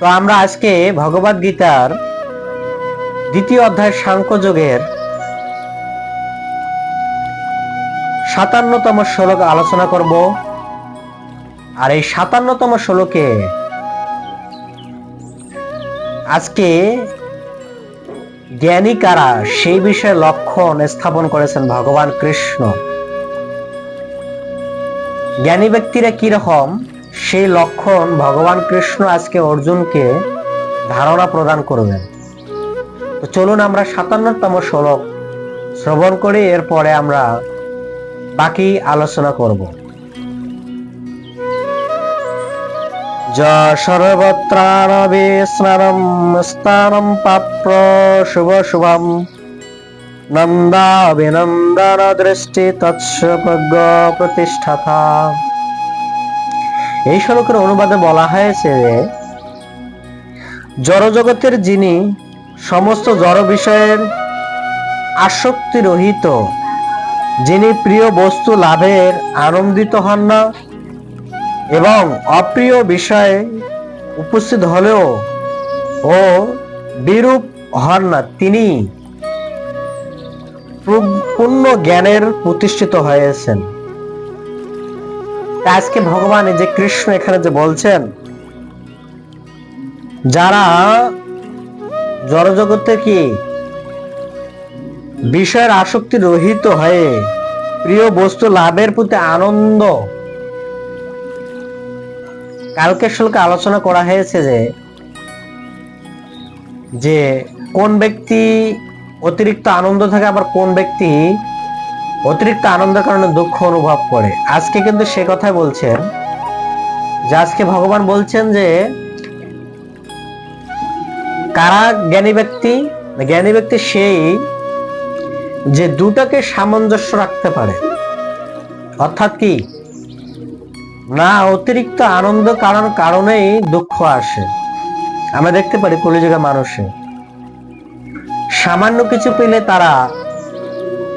তো আমরা আজকে ভগবদ গীতার দ্বিতীয় অধ্যায় সাংখ্যযোগের সাতান্নতম শ্লোক আলোচনা করব। আর এই সাতান্নতম শ্লোকে আজকে জ্ঞানী কারা সেই বিষয়ে লক্ষণ স্থাপন করেছেন ভগবান কৃষ্ণ। জ্ঞানী ব্যক্তিরা কীরকম সেই লক্ষণ ভগবান কৃষ্ণ আজকে অর্জুনকে ধারণা প্রদান করবেন। তো চলুন আমরা সাতান্নতম শ্লোক শ্রবণ করি, এরপরে আমরা বাকি আলোচনা করব। সর্বত্রাণবে স্নানম পাপ্র শুভ শুভম। নন্দাভিনন্দন দৃষ্টি তৎস প্রজ্ঞ প্রতিষ্ঠাতা। এই শ্লোকের অনুবাদে বলা হয়েছে যে, জড়জগতের যিনি সমস্ত জড় বিষয়ের আসক্তি রহিত যিনি প্রিয় বস্তু লাভের আনন্দিত হন না এবং অপ্রিয় বিষয়ে উপস্থিত হলেও ও বিরূপ হন না, তিনি পূর্ণ জ্ঞানের প্রতিষ্ঠিত হয়েছেন। আজকে ভগবান যে কৃষ্ণ এখানে যে বলছেন, যারা জড়জগতে কি বিষয়ের আসক্তি রহিত হয়ে প্রিয় বস্তু লাভের প্রতি আনন্দ কালকে শুল্ক আলোচনা করা হয়েছে যে যে কোন ব্যক্তি অতিরিক্ত আনন্দ থাকে, আবার কোন ব্যক্তি অতিরিক্ত আনন্দের কারণে দুঃখ অনুভব করে। আজকে কিন্তু সে কথাই বলছেন, যে আজকে ভগবান বলছেন যে, কারা জ্ঞানী ব্যক্তি? জ্ঞানী ব্যক্তি সেই যে দুটাকে সামঞ্জস্য রাখতে পারে। অর্থাৎ কি? না, অতিরিক্ত আনন্দ কারণ কারণেই দুঃখ আসে। আমরা দেখতে পারি কলিযুগের মানুষে, সামান্য কিছু পেলে তারা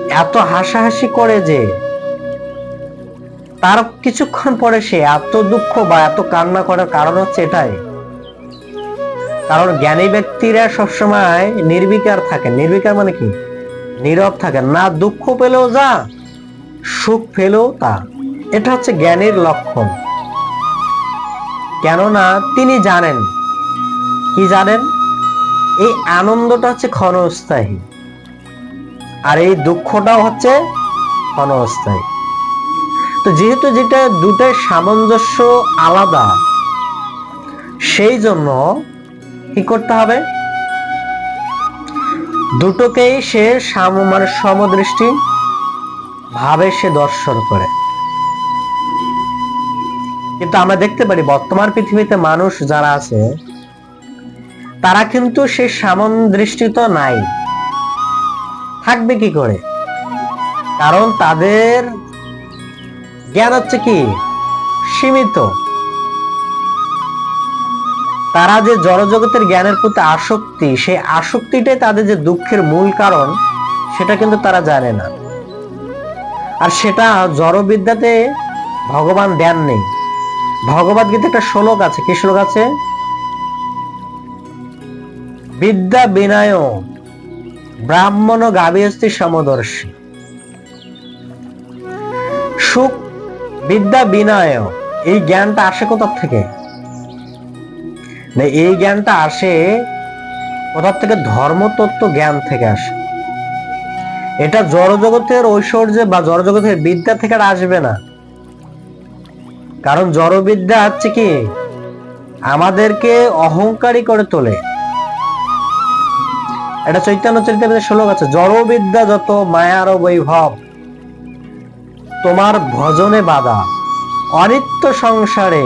এত হাসাহাসি করে যে। তার কিছুক্ষণ পরে সে এত দুঃখ বা এত কান্না করার কারণ হচ্ছে এটাই। কারণ জ্ঞানী ব্যক্তিরা সবসময় নির্বিকার থাকে। নির্বিকার মানে কি? নীরব থাকে। না দুঃখ পেলেও যা, সুখ পেলেও তা। এটা হচ্ছে জ্ঞানীর লক্ষণ। কেননা তিনি জানেন। কি জানেন? এই আনন্দটা হচ্ছে ক্ষণস্থায়ী। আর এই দুঃখটাও হচ্ছে ক্ষণস্থায়ী। তো যেহেতু যেটা দুটার সামঞ্জস্য আলাদা, সেই জন্য কি করতে হবে? দুটোকেই সে সাম মানে সমদৃষ্টি ভাবে সে দর্শন করে। কিন্তু আমরা দেখতে পারি বর্তমান পৃথিবীতে মানুষ যারা আছে, তারা কিন্তু সে সামন দৃষ্টি তো নাই। থাকবে কি করে? কারণ তাদের জ্ঞান হচ্ছে কি? সীমিত। তারা যে জড়জগতের জ্ঞানের প্রতি আসক্তি, সেই আসক্তিটাই তাদের যে দুঃখের মূল কারণ, সেটা কিন্তু তারা জানে না। আর সেটা জড়বিদ্যাতে ভগবান দেন নেই। ভগবদ গীতা একটা শ্লোক আছে। কি শ্লোক আছে? বিদ্যা বিনয় ব্রাহ্মণ গাবিহস্তি সমদর্শী। সুখ, বিদ্যা, বিনয়, এই জ্ঞানটা আসে কোথার থেকে? এই জ্ঞানটা আসে কোথার থেকে? ধর্মতত্ত্ব জ্ঞান থেকে আসে। এটা জড়জগতের ঐশ্বর্য বা জড়জগতের বিদ্যা থেকে আসবে না। কারণ জড়বিদ্যা হচ্ছে কি? আমাদেরকে অহংকারী করে তোলে। এটা চৈতন্য চরিত্রের শ্লোক আছে, জড়বিদ্যা যত মায়ার বৈভব, তোমার ভজনে বাধা। অনিত্য সংসারে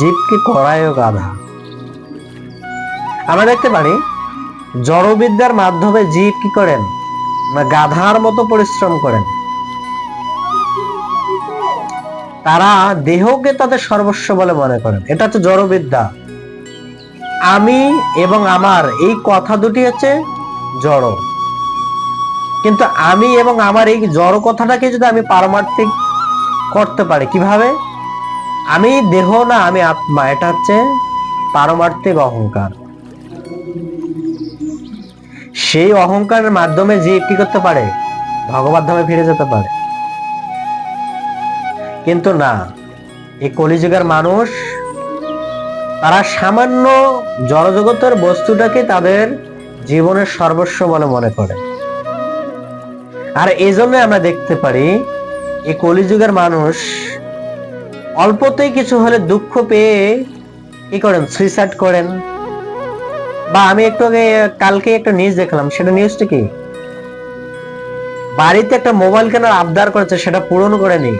জীবকে করায় গাধা। আমরা দেখতে পারি, জড়বিদ্যার মাধ্যমে জীব কি করেন? না গাধার মতো পরিশ্রম করেন। তারা দেহকে তাদের সর্বস্ব বলে মনে করেন। এটা হচ্ছে জড়বিদ্যা। আমি এবং আমার, এই কথা দুটি হচ্ছে জড়। কিন্তু আমি এবং আমার এই জড় কথাটাকে যদি আমি পারমার্থিক করতে পারি, কীভাবে? আমি দেহ না, আমি আত্মা, এটা হচ্ছে পারমার্থিক অহংকার। সেই অহংকারের মাধ্যমে যে কি করতে পারে, ভগবত ধামে ফিরে যেতে পারে। কিন্তু না, এই কলিযুগের মানুষ তারা সামান্য জড়জগতের বস্তুটাকে তাদের জীবনের সর্বস্ব বলে মনে করে। আর এই জন্য আমরা দেখতে পারি, এই কলিযুগের মানুষ অল্পতেই কিছু হলে দুঃখ পেয়ে কি করেন সুইসাইড করেন। বা আমি একটু আগে, কালকে একটা নিউজ দেখলাম, সেটা নিউজটা কি? বাড়িতে একটা মোবাইল কেনার আবদার করেছে, সেটা পূরণ করেনি।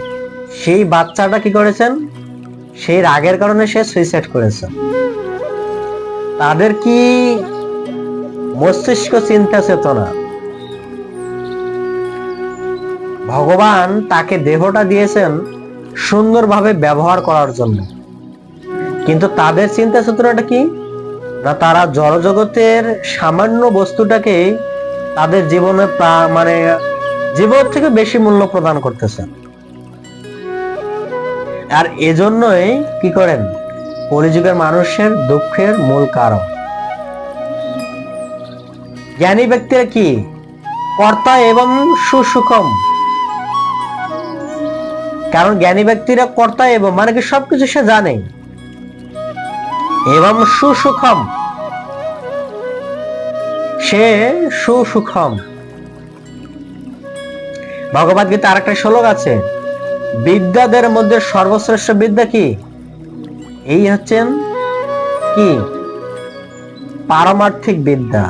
সেই বাচ্চাটা কি করেছেন? সেই রাগের কারণে সে সুইসাইড করেছে। তাদের কি মস্তিষ্ক চিন্তা চেতনা? ভগবান তাকে দেহটা দিয়েছেন সুন্দরভাবে ব্যবহার করার জন্য। কিন্তু তাদের চিন্তা চেতনাটা কি? না তারা জড়জগতের সামান্য বস্তুটাকে তাদের জীবনে মানে জীবন থেকে বেশি মূল্য প্রদান করতেছে। আর এজন্যই কি করেন? কলিযুগের মানুষের দুঃখের মূল কারণ। জ্ঞানী ব্যক্তিরা কি? কর্তা এবং সুসুখম। কারণ জ্ঞানী ব্যক্তিরা কর্তা এবং মানে কি সবকিছু সে জানে। এবং সুসুখম। সে সুসুখম। ভগবত গীতা আরেকটা শ্লোক আছে। বিদ্যাদের মধ্যে সর্বশ্রেষ্ঠ বিদ্যা কি? এই হচ্ছেন কি? পারমার্থিক বিদ্যা।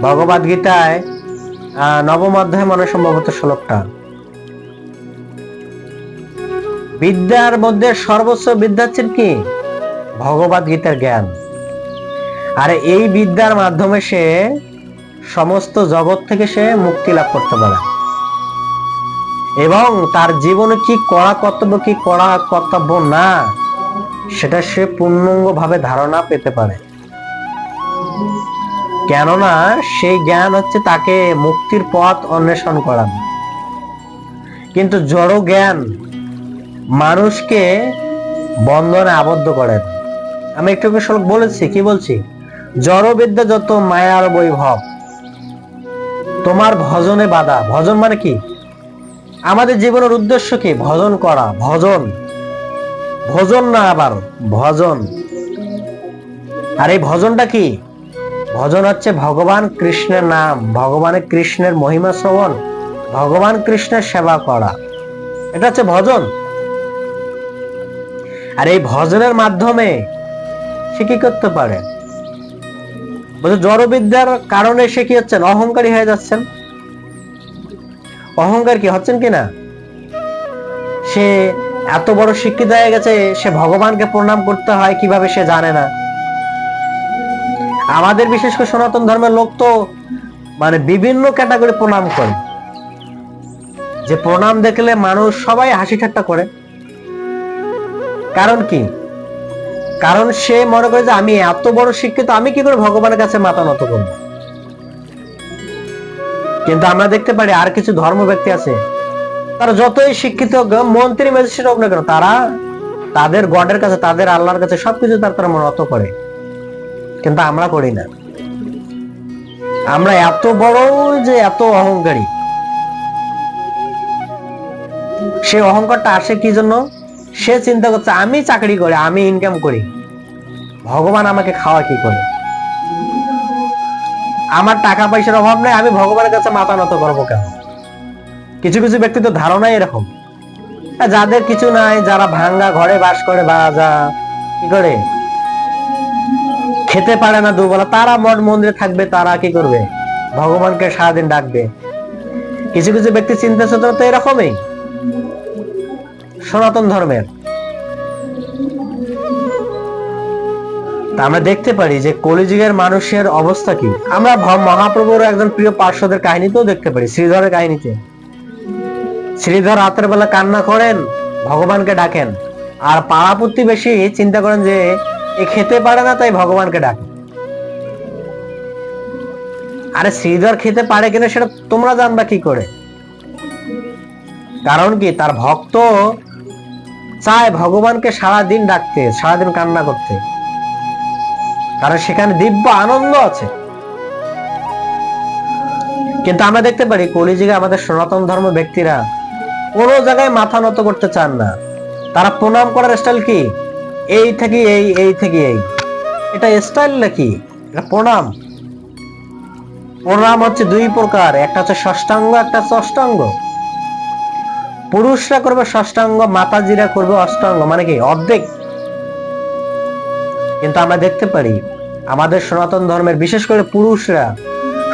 ভগবত গীতায় নবম অধ্যায় মনে সম্ভবত শ্লোকটা। বিদ্যার মধ্যে সর্বোচ্চ বিদ্যা হচ্ছেন কি? ভগবত গীতার জ্ঞান। আর এই বিদ্যার মাধ্যমে সে সমস্ত জগৎ থেকে সে মুক্তি লাভ করতে পারে। এবং তার জীবনে কি করা কর্তব্য, কি করা কর্তব্য না, সেটা সে পূর্ণাঙ্গ ভাবে ধারণা পেতে পারে। কেননা সেই জ্ঞান হচ্ছে তাকে মুক্তির পথ অন্বেষণ করানো কিন্তু জড় জ্ঞান মানুষকে বন্ধনে আবদ্ধ করেন আমি একটু শ্লোক বলেছি, কি বলছি? জড়বিদ্যা যত মায়ার বৈভব, তোমার ভজনে বাধা। ভজন মানে কি? আমাদের জীবনের উদ্দেশ্য কি? ভজন করা, ভজন। ভজন না আবার, ভজন। আর এই ভজনটা কি? ভজন হচ্ছে ভগবান কৃষ্ণের নাম ভগবানের কৃষ্ণের মহিমা শ্রবণ, ভগবান কৃষ্ণের সেবা করা। এটা হচ্ছে ভজন। আর এই ভজনের মাধ্যমে সে কি করতে পারে? জড়বিদ্যার কারণে সে কি হচ্ছেন? অহংকারী হয়ে যাচ্ছেন। অহংকার কি? হচ্ছেন কিনা? সে এত বড় শিক্ষিত হয়ে গেছে, সে ভগবানকে প্রণাম করতে হয়, কীভাবে সে জানে না? আমাদের বিশেষ করে সনাতন ধর্মের লোক তো মানে বিভিন্ন ক্যাটাগরি প্রণাম করে। যে প্রণাম দেখলে মানুষ সবাই হাসি ঠাট্টা করে। কারণ কি? কারণ সে মনে করে যে আমি এত বড় শিক্ষিত, আমি কি করে ভগবানের কাছে মাথা নত করব? কিন্তু আমরা দেখতে পারি আর কিছু ধর্ম ব্যক্তি আছে। তারা যতই শিক্ষিত মন্ত্রী, ম্যাজিস্ট্রেট হোক না কেন, তারা তাদের গডের কাছে, তাদের আল্লাহর কাছে সবকিছু তার তারা নত করে। কিন্তু আমরা করি না। আমরা এত বড় যে এত অহংকারী। সে অহংকারটা আসে কি জন্য? সে চিন্তা করছে, আমি চাকরি করে, আমি ইনকাম করি। ভগবান আমাকে খাওয়া কি করে? আমার টাকা পয়সার অভাব নাই, আমি ভগবানের কাছে মাথা নত করব কেন? কিছু কিছু ব্যক্তি তো ধারণাই এরকম। যাদের কিছু নাই, যারা ভাঙ্গা ঘরে বাস করে বা যা কি করে? খেতে পারে না দুবেলা, তারা মঠ মন্দিরে থাকবে, তারা কি করবে? ভগবানকে সারাদিন ডাকবে। কিছু কিছু ব্যক্তি চিন্তা চেতনা তো এরকমই। সনাতন ধর্মের। আমরা দেখতে পারি যে কলিযুগের মানুষের অবস্থা কি। আমরা মহাপ্রভুর একজন প্রিয় পার্শ্বদের কাহিনীতেও দেখতে পারি, শ্রীধরের কাহিনীতে। শ্রীধর রাতের বেলা কান্না করেন, ভগবানকে ডাকেন। আর পাড়া প্রতিবেশী চিন্তা করেন যে, এ খেতে পারে না, তাই ভগবানকে ডাকে। আরে শ্রীধর খেতে পারে কিনা সেটা তোমরা জানবা কি করে? কারণ কি, তার ভক্ত চায় ভগবানকে সারাদিন ডাকতে, সারাদিন কান্না করতে। কারণ সেখানে দিব্য আনন্দ আছে। কিন্তু আমরা দেখতে পারি কলিযুগে আমাদের সনাতন ধর্ম ব্যক্তিরা কোনো জায়গায় মাথা নত করতে চান না। তারা প্রণাম করার স্টাইল কি? এই থেকে এই এই থেকে এই। এটা স্টাইল নাকি? এটা প্রণাম। প্রণাম হচ্ছে দুই প্রকার, একটা হচ্ছে ষষ্ঠাঙ্গ, একটা হচ্ছে অষ্টাঙ্গ। পুরুষরা করবে ষষ্ঠাঙ্গ, মাতাজিরা করবে অষ্টাঙ্গ মানে কি? অর্ধেক। কিন্তু আমরা দেখতে পারি, আমাদের সনাতন ধর্মের বিশেষ করে পুরুষরা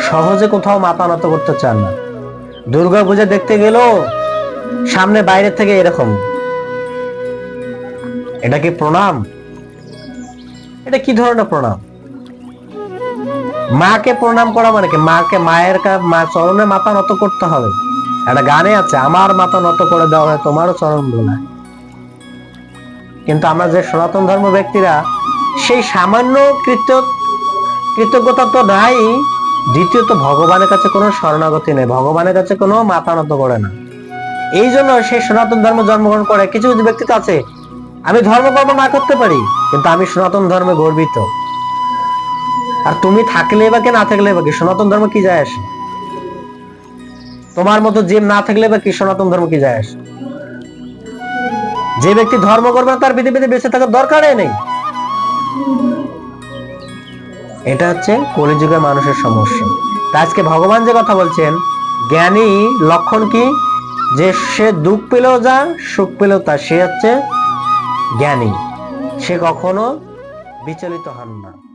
সহজে কোথাও মাথা নত করতে চান না। দুর্গা পূজা দেখতে গেলেও সামনে বাইরে থেকে এরকম। এটা কি প্রণাম? এটা কি ধরনের প্রণাম? মাকে প্রণাম করা মানে কি? মাকে মায়ের মা চরণে মাথা নত করতে হবে। একটা গানে আছে, আমার মাথা নত করে দেওয়া হয়, তোমারও চরণ ধোলায় কিন্তু আমরা যে সনাতন ধর্ম ব্যক্তিরা সেই সামান্য কৃত কৃতজ্ঞতা তো নাই। দ্বিতীয়ত, ভগবানের কাছে কোনো শরণাগতি নেই। ভগবানের কাছে কোনো মাথা নত করে না। এই জন্য সেই সনাতন ধর্ম জন্মগ্রহণ করে কিছু কিছু ব্যক্তি আছে। আমি ধর্মকর্ম না করতে পারি, কিন্তু আমি সনাতন ধর্মে গর্বিত। আর তুমি থাকলে বা কি না থাকলে বা কি? সনাতন ধর্ম কি যায় আসে? তোমার মতো জীব না থাকলে বা কি সনাতন ধর্ম কি যায় আসে? যে ব্যক্তি ধর্ম করবে না, তার পৃথিবীতে বেঁচে থাকার দরকারই নেই। এটা হচ্ছে কলিযুগের মানুষের সমস্যা তা আজকে ভগবান যে কথা বলছেন, জ্ঞানী লক্ষণ কি? যে সে দুঃখ পেলেও যা সুখ পেলেও তা সে হচ্ছে জ্ঞানী। সে কখনো বিচলিত হন না।